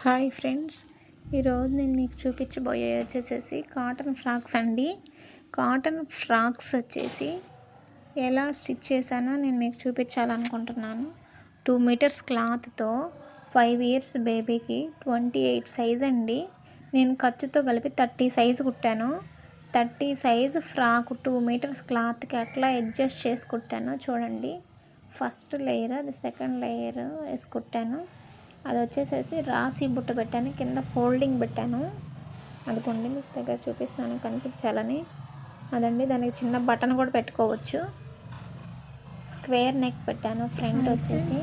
Hi friends. ఈరోజు నేను మీకు చూపించబోయే వచ్చేసేసి కాటన్ ఫ్రాక్స్ అండి. కాటన్ ఫ్రాక్స్ వచ్చేసి ఎలా స్టిచ్ చేశానో నేను మీకు చూపించాలనుకుంటున్నాను. టూ మీటర్స్ క్లాత్తో ఫైవ్ ఇయర్స్ బేబీకి ట్వంటీ ఎయిట్ సైజ్ అండి. నేను ఖర్చుతో కలిపి thirty size కుట్టాను. Thirty size frock two metres క్లాత్కి ఎట్లా అడ్జస్ట్ చేసుకుట్టానో చూడండి. ఫస్ట్ లేయర్ అది సెకండ్ లేయర్ వేసుకుట్టాను కుట్టాను. అది వచ్చేసేసి రాసి బుట్ట పెట్టాను కింద ఫోల్డింగ్ పెట్టాను. అదిగోండి మీకు దగ్గర చూపిస్తాను కనిపించాలని. అదండి దానికి చిన్న బటన్ కూడా పెట్టుకోవచ్చు. స్క్వేర్ నెక్ పెట్టాను ఫ్రంట్ వచ్చేసి.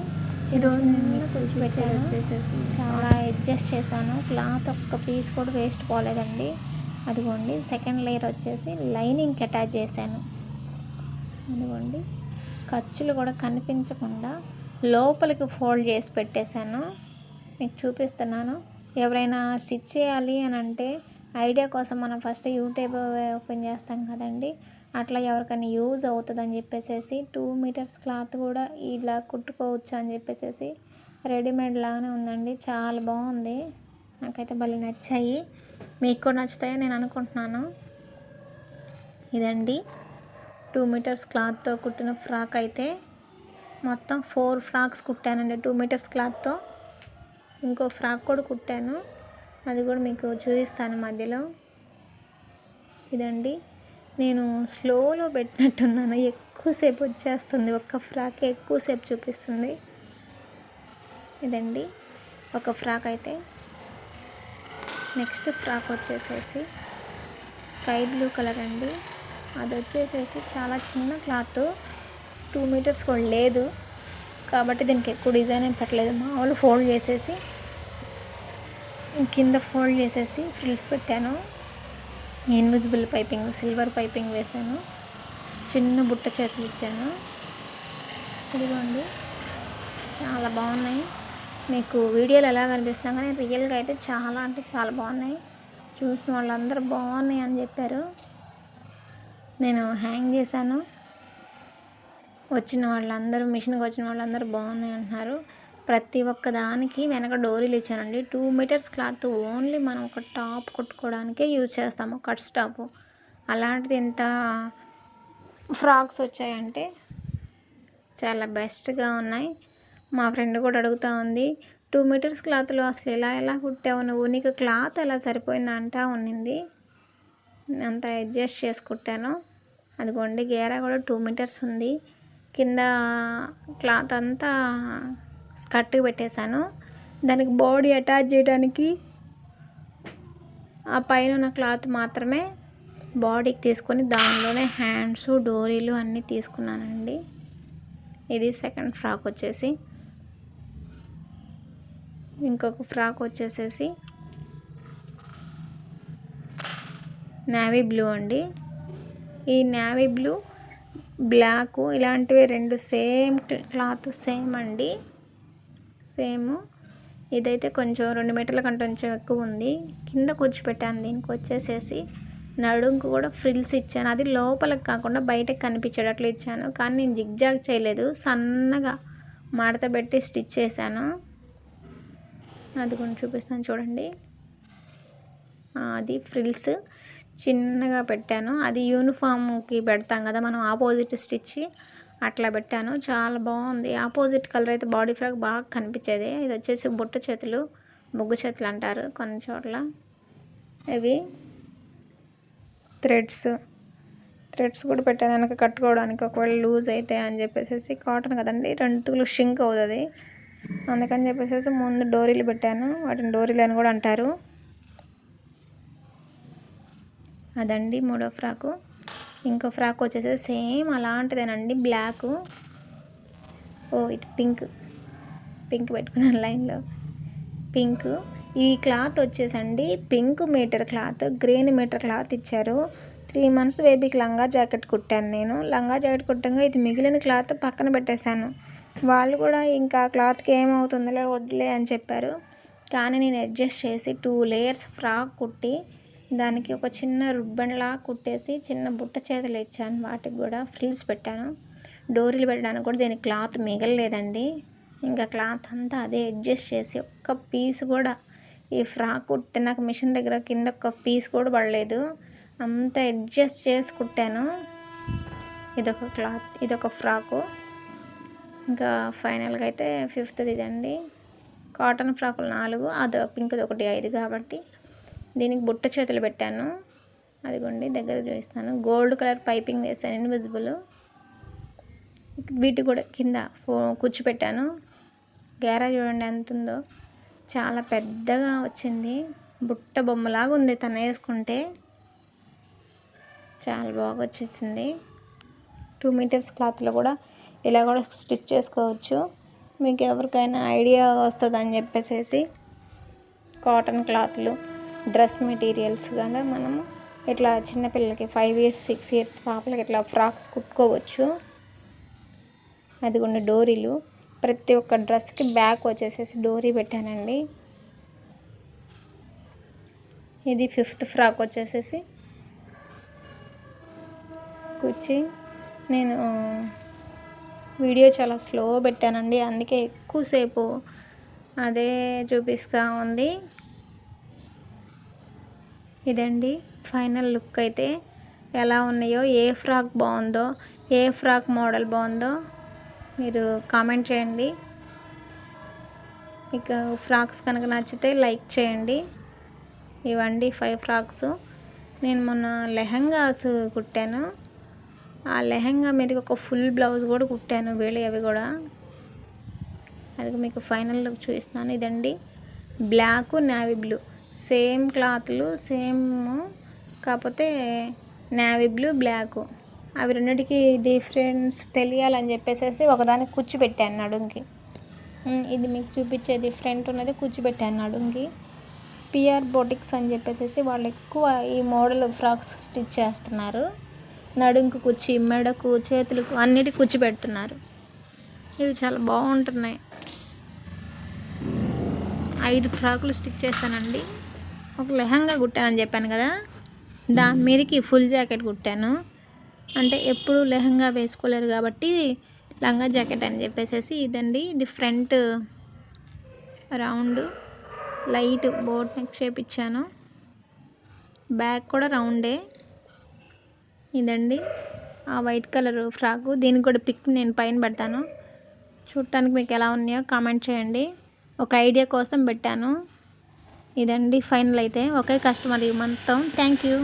ఈరోజు నేను చిన్న కుర్చీ పెట్టాను. వచ్చేసేసి చాలా అడ్జస్ట్ చేశాను. క్లాత్ ఒక్క పీస్ కూడా వేస్ట్ పోలేదండి. అదిగోండి సెకండ్ లేయర్ వచ్చేసి లైనింగ్కి అటాచ్ చేశాను. అదిగోండి ఖర్చులు కూడా కనిపించకుండా లోపలికి ఫోల్డ్ చేసి పెట్టేశాను. మీకు చూపిస్తున్నాను. ఎవరైనా స్టిచ్ చేయాలి అని అంటే ఐడియా కోసం మనం ఫస్ట్ యూట్యూబ్ ఓపెన్ చేస్తాం కదండి. అట్లా ఎవరికైనా యూజ్ అవుతుందని చెప్పేసి టూ మీటర్స్ క్లాత్ కూడా ఇలా కుట్టుకోవచ్చు అని చెప్పేసి రెడీమేడ్ లాగానే ఉందండి. చాలా బాగుంది. నాకైతే భలే నచ్చాయి. మీకు కూడా నచ్చుతాయని నేను అనుకుంటున్నాను. ఇదండి. టూ మీటర్స్ క్లాత్తో కుట్టిన ఫ్రాక్ అయితే. మొత్తం ఫోర్ ఫ్రాక్స్ కుట్టానండి టూ మీటర్స్ క్లాత్తో. ఇంకో ఫ్రాక్ కూడా కుట్టాను. అది కూడా మీకు చూపిస్తాను మధ్యలో. ఇదండి. నేను స్లోలో పెట్టినట్టున్నాను. ఎక్కువసేపు వచ్చేస్తుంది. ఒక్క ఫ్రాక్ ఎక్కువసేపు చూపిస్తుంది. ఇదండి. ఒక ఫ్రాక్ అయితే. నెక్స్ట్ ఫ్రాక్ వచ్చేసేసి స్కై బ్లూ కలర్ అండి. అది వచ్చేసేసి చాలా చిన్న క్లాత్. టూ మీటర్స్ కూడా లేదు. కాబట్టి దీనికి ఎక్కువ డిజైన్ ఏం పెట్టలేదు. మామూలు ఫోల్డ్ చేసేసి కింద ఫోల్డ్ చేసేసి ఫ్రిల్స్ పెట్టాను. ఇన్విజిబుల్ పైపింగ్ సిల్వర్ పైపింగ్ వేసాను. చిన్న బుట్ట చేతులు ఇచ్చాను. ఇదిగోండి. చాలా బాగున్నాయి. మీకు వీడియోలు ఎలా కనిపిస్తున్నా కానీ రియల్గా అయితే చాలా అంటే చాలా బాగున్నాయి. చూసిన వాళ్ళందరూ బాగున్నాయి అని చెప్పారు. నేను హ్యాంగ్ చేశాను. వచ్చిన వాళ్ళందరూ మిషన్కి వచ్చిన వాళ్ళందరూ బాగున్నాయి అంటున్నారు. ప్రతి ఒక్క దానికి వెనక డోరీలు ఇచ్చానండి. టూ మీటర్స్ క్లాత్ ఓన్లీ మనం ఒక టాప్ కుట్టుకోవడానికే యూజ్ చేస్తాము కట్స్ టాప్ అలాంటిది ఎంత ఫ్రాక్స్ వచ్చాయంటే చాలా బెస్ట్గా ఉన్నాయి. మా ఫ్రెండ్ కూడా అడుగుతూ ఉంది టూ మీటర్స్ క్లాత్లో అసలు ఇలా ఎలా కుట్టావు? నువ్వు నీకు క్లాత్ ఎలా సరిపోయిందా? అంటా ఉన్నింది. అంత అడ్జస్ట్ చేసి కుట్టాను. అదిగోండి గేరా కూడా టూ మీటర్స్ ఉంది. కింద క్లాత్ అంతా స్కర్ట్ పెట్టేశాను. దానికి బాడీ అటాచ్ చేయడానికి ఆ పైన ఉన్న క్లాత్ మాత్రమే బాడీకి తీసుకొని దానిలోనే హ్యాండ్స్ డోరీలు అన్నీ తీసుకున్నానండి. ఇది సెకండ్ ఫ్రాక్ వచ్చేసి. ఇంకొక ఫ్రాక్ వచ్చేసేసి నావీ బ్లూ అండి. ఈ నావీ బ్లూ బ్లాక్ ఇలాంటివి రెండు సేమ్ క్లాత్ సేమ్ అండి. సేమ్. ఇదైతే కొంచెం రెండు మీటర్ల కంటే కొంచెం ఎక్కువ ఉంది. కింద కూర్చోపెట్టాను దీనికి వచ్చేసేసి. నడుంకు కూడా ఫ్రిల్స్ ఇచ్చాను. అది లోపలికి కాకుండా బయటకు కనిపించేటట్లు ఇచ్చాను. కానీ నేను జిగ్జాగ్ చేయలేదు. సన్నగా మడత పెట్టి స్టిచ్ చేశాను. అది కొంచెం చూపిస్తాను చూడండి. అది ఫ్రిల్స్ చిన్నగా పెట్టాను. అది యూనిఫామ్కి పెడతాం కదా మనం ఆపోజిట్ స్టిచ్ అట్లా పెట్టాను. చాలా బాగుంది. ఆపోజిట్ కలర్ అయితే బాడీ ఫ్రాక్ బాగా కనిపించేది. ఇది వచ్చేసి బుట్ట చేతులు ముగ్గు చేతులు అంటారు కొన్ని చోట్ల. ఇవి థ్రెడ్స్. థ్రెడ్స్ కూడా పెట్టాను. వెనక కట్టుకోవడానికి ఒకవేళ లూజ్ అయితే అని చెప్పేసి కాటన్ కదండి రెండు షింక్ అవుతుంది. అందుకని చెప్పేసి ముందు డోరీలు పెట్టాను. వాటిని డోరీలు అని కూడా అంటారు. అదండి మూడో ఫ్రాకు. ఇంకో ఫ్రాక్ వచ్చేసి సేమ్ అలాంటిదేనండి బ్లాక్. ఓ ఇటు పింక్. పింక్ పెట్టుకున్నాను లైన్లో. పింక్. ఈ క్లాత్ వచ్చేసండి pink metre cloth green metre cloth ఇచ్చారు. త్రీ మంత్స్ బేబీకి లంగా జాకెట్ కుట్టాను నేను. లంగా జాకెట్ కుట్టంగా ఇది మిగిలిన క్లాత్ పక్కన పెట్టేశాను. వాళ్ళు కూడా ఇంకా క్లాత్కి ఏమవుతుందిలే వద్దులే అని చెప్పారు. కానీ నేను అడ్జస్ట్ చేసి టూ లేయర్స్ ఫ్రాక్ కుట్టి దానికి ఒక చిన్న రుబ్బన్లా కుట్టేసి చిన్న బుట్ట చేతులు ఇచ్చాను. వాటికి కూడా ఫ్రిల్స్ పెట్టాను. డోరీలు పెట్టడానికి కూడా దీనికి క్లాత్ మిగలలేదండి. ఇంకా క్లాత్ అంతా అదే అడ్జస్ట్ చేసి ఒక్క పీస్ కూడా ఈ ఫ్రాక్ కుట్టే నాకు మిషన్ దగ్గర కింద ఒక పీస్ కూడా పడలేదు. అంత అడ్జస్ట్ చేసి కుట్టాను. ఇదొక క్లాత్ ఇదొక ఫ్రాకు. ఇంకా ఫైనల్గా అయితే ఫిఫ్త్ది ఇదండి. కాటన్ ఫ్రాకులు నాలుగు అది పింక్ది ఒకటి ఐదు కాబట్టి దీనికి బుట్ట చేతులు పెట్టాను. అదిగోండి దగ్గర చూపిస్తాను. గోల్డ్ కలర్ పైపింగ్ వేసాను ఇన్విజిబుల్. వీటి కూడా కింద ఫో కూర్చోపెట్టాను. గేరా చూడండి ఎంత ఉందో. చాలా పెద్దగా వచ్చింది. బుట్ట బొమ్మలాగా ఉంది తను వేసుకుంటే. చాలా బాగా వచ్చేసింది. టూ మీటర్స్ క్లాత్లో కూడా ఇలా కూడా స్టిచ్ చేసుకోవచ్చు. మీకు ఎవరికైనా ఐడియా వస్తుందని చెప్పేసి కాటన్ క్లాత్లు. డ్రెస్ మెటీరియల్స్ కానీ మనము ఇట్లా చిన్నపిల్లలకి ఫైవ్ ఇయర్స్ సిక్స్ ఇయర్స్ పాపలకి ఇట్లా ఫ్రాక్స్ కుట్టుకోవచ్చు. అదిగోండి డోరీలు. ప్రతి ఒక్క డ్రెస్కి బ్యాక్ వచ్చేసేసి డోరీ పెట్టానండి. ఇది ఫిఫ్త్ ఫ్రాక్ వచ్చేసేసి. కూర్చి నేను వీడియో చాలా స్లో పెట్టానండి. అందుకే ఎక్కువసేపు అదే చూపిస్తూ ఉంది. ఇదండి. ఫైనల్ లుక్ అయితే ఎలా ఉన్నాయో ఏ ఫ్రాక్ బాగుందో ఏ ఫ్రాక్ మోడల్ బాగుందో మీరు కామెంట్ చేయండి. ఇక ఫ్రాక్స్ కనుక నచ్చితే లైక్ చేయండి. ఇవ్వండి ఫైవ్ ఫ్రాక్స్. నేను మొన్న లెహంగాస్ కుట్టాను. ఆ లెహంగా మీదకి ఒక ఫుల్ బ్లౌజ్ కూడా కుట్టాను వేళ అవి కూడా. అది మీకు ఫైనల్ లుక్ చూపిస్తున్నాను. ఇదండి బ్లాక్ నావీ బ్లూ. సేమ్ క్లాత్లు సేమ్ కాకపోతే నావీ బ్లూ బ్లాక్. అవి రెండింటికి డిఫరెన్స్ తెలియాలని చెప్పేసి ఒకదానికి కూర్చోబెట్టాను నడుంకి. ఇది మీకు చూపించేది ఫ్రంట్ ఉన్నది కూర్చోబెట్టాను నడుంకి. పిఆర్ బోటిక్స్ అని చెప్పేసి వాళ్ళు ఎక్కువ ఈ మోడల్ ఫ్రాక్స్ స్టిచ్ చేస్తున్నారు. నడుంకు కుచ్చి మెడకు చేతులకు అన్నిటి కుచ్చి పెడుతున్నారు ఇవి చాలా బాగుంటున్నాయి. ఐదు ఫ్రాకులు స్టిచ్ చేస్తానండి ఒక లెహంగా కుట్టానని చెప్పాను కదా దాని మీదకి ఫుల్ జాకెట్ కుట్టాను. అంటే ఎప్పుడు లెహంగా వేసుకోలేరు కాబట్టి లంగా జాకెట్ అని చెప్పేసి ఇదండి. ఇది front round light boat neck shape ఇచ్చాను. బ్యాక్ కూడా రౌండే. ఇదండి. ఆ వైట్ కలర్ ఫ్రాకు. దీనికి కూడా పిక్ నేను పైన పెడతాను. చూడటానికి మీకు ఎలా ఉన్నాయో కామెంట్ చేయండి. ఒక ఐడియా కోసం పెట్టాను. ఇదండి ఫైనల్ అయితే. ఒకే కస్టమర్ మొత్తం థ్యాంక్ యూ.